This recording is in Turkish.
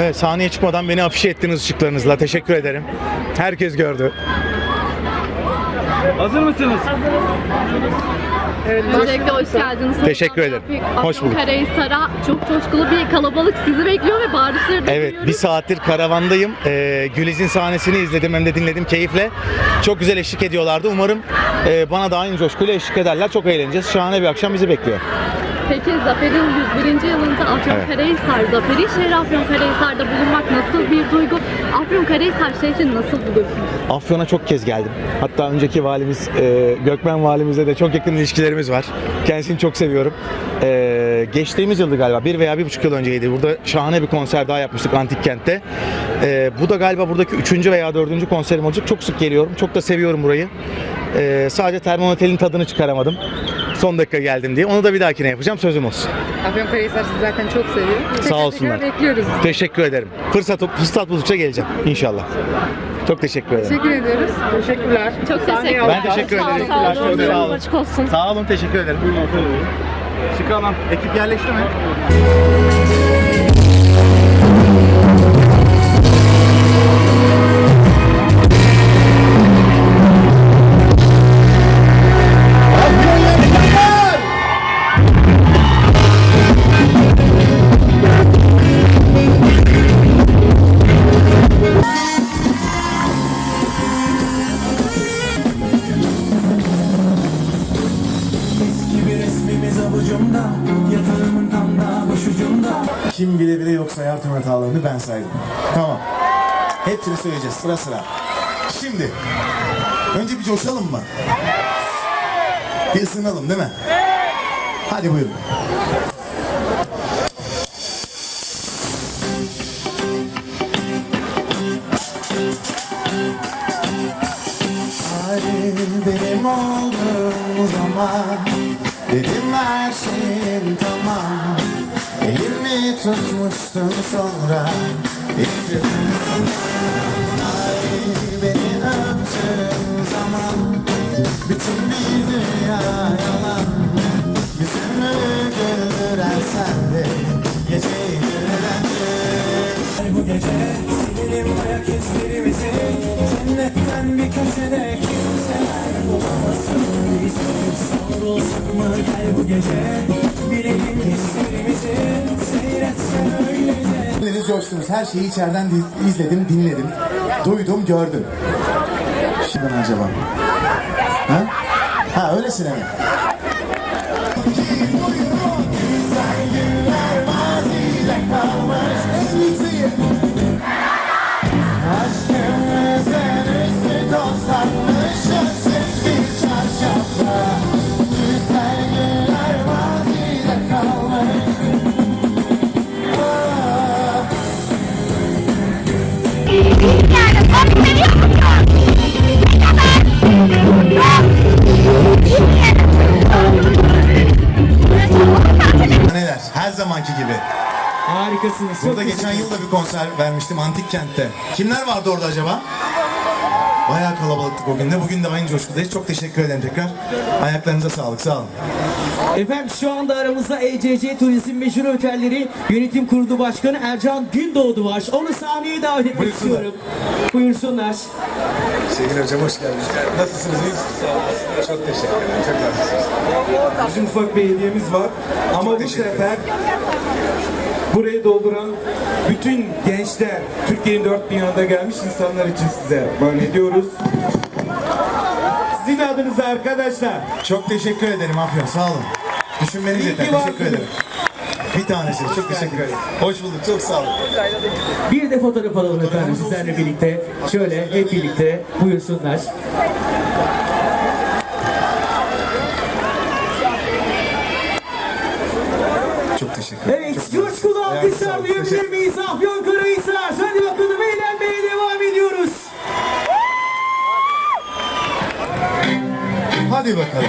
Evet, sahneye çıkmadan beni afişe ettiniz ışıklarınızla. Teşekkür ederim. Herkes gördü. Hazır mısınız? Öncelikle hoş geldiniz. Teşekkür ederim. Hoş bulduk. Karahisar'a çok coşkulu bir kalabalık sizi bekliyor ve bağırışları da Evet, duyuyoruz. bir saattir karavandayım. Ee, Güliz'in sahnesini izledim hem de dinledim keyifle. Çok güzel eşlik ediyorlardı. Umarım e, bana da aynı coşkuyla eşlik ederler. Çok eğleneceğiz. Şahane bir akşam bizi bekliyor. Peki Zafer'in 101. yılında Afyonkarahisar Zaferi şehri Afyonkarahisar'da bulunmak nasıl bir duygu? Afyonkarahisar şehrini nasıl buluyorsunuz? Afyon'a çok kez geldim. Hatta önceki valimiz e, Gökmen valimizle de çok yakın ilişkilerimiz var. Kendisini çok seviyorum. E, geçtiğimiz yıldı galiba bir veya bir buçuk yıl önceydi. Burada şahane bir konser daha yapmıştık Antik Kent'te. E, bu da galiba buradaki üçüncü veya dördüncü konserim olacak. Çok sık geliyorum. Çok da seviyorum burayı. E, sadece Termometel'in tadını çıkaramadım. Son dakika geldim diye. Onu da bir dahakine yapacağım. Sözüm olsun. Afyonkarahisar sizi zaten çok seviyor. Tekrar Sağ olsunlar. tekrar bekliyoruz. Teşekkür ederim. Fırsat, fırsat buldukça geleceğim inşallah. Çok teşekkür ederim. Teşekkür ediyoruz. Teşekkürler. Çok teşekkürler. Ben teşekkür Sağ olun, ederim. Sağ olun. Sağ olun. Açık olsun. Sağ olun. Teşekkür ederim. Çıkalım. Ekip yerleşti mi? Avucumda Yatağımın tam da başucumda Kim bile bile yok sayar tüm hatalarını ben saydım. Tamam. Hepsini söyleyeceğiz sıra sıra. Şimdi Önce bir coşalım mı? Bir ısınalım değil mi? Hadi buyurun. Hadi benim olduğum zaman Dedim her şeyin tamam. Elimi tutmuştun sonra. İttirdin Ay beni öptüğün zaman Bütün bir dünya yalan. Yüzümü güldüren sendin Geceyi güldüren. Bu gece silelim ayak izlerimizi Cennetten bir köşede kimseler bulamasın Mı gel bu gece Bilelim hislerimizi Seyretsen öylece Deniz coştunuz. Her şeyi içeriden di- izledim, dinledim. Duydum, gördüm. Şimdi acaba? Ha? Ha öylesine mi? Harikasınız. Burada geçen yıl da bir konser vermiştim Antik Kent'te. Kimler vardı orada acaba? Bayağı kalabalıktık o gün de. Bugün de aynı coşkudayız. Çok teşekkür ederim tekrar. Ayaklarınıza sağlık. Sağ olun. Efendim şu anda aramızda ECC Turizm Meşhur Otelleri Yönetim Kurulu Başkanı Ercan Gündoğdu var. Onu sahneye davet etmek Buyursunlar. istiyorum. Buyursunlar. Sevgili hocam hoş geldiniz. Nasılsınız? İyi misiniz? Çok teşekkür ederim. Çok naziksiniz. Bizim ufak bir hediyemiz var. Ama bu teşekkür sefer burayı dolduran bütün gençler, Türkiye'nin dört bir yanında gelmiş insanlar için size böyle ediyoruz. Sizin adınıza arkadaşlar. Çok teşekkür ederim Afyon. Sağ olun. Düşünmeniz İyi yeter. ki Teşekkür varsınız. ederim. Bir tanesi. Çok teşekkür ederim. Hoş bulduk. Çok sağ olun. Bir de fotoğraf alalım efendim sizlerle birlikte. Şöyle hep birlikte buyursunlar. Çok teşekkür ederim. Evet, Çok sağlık. duyabilir Teşekkür- miyiz? Afyon Karahisar. Hadi bakalım eğlenmeye devam ediyoruz. Hadi bakalım.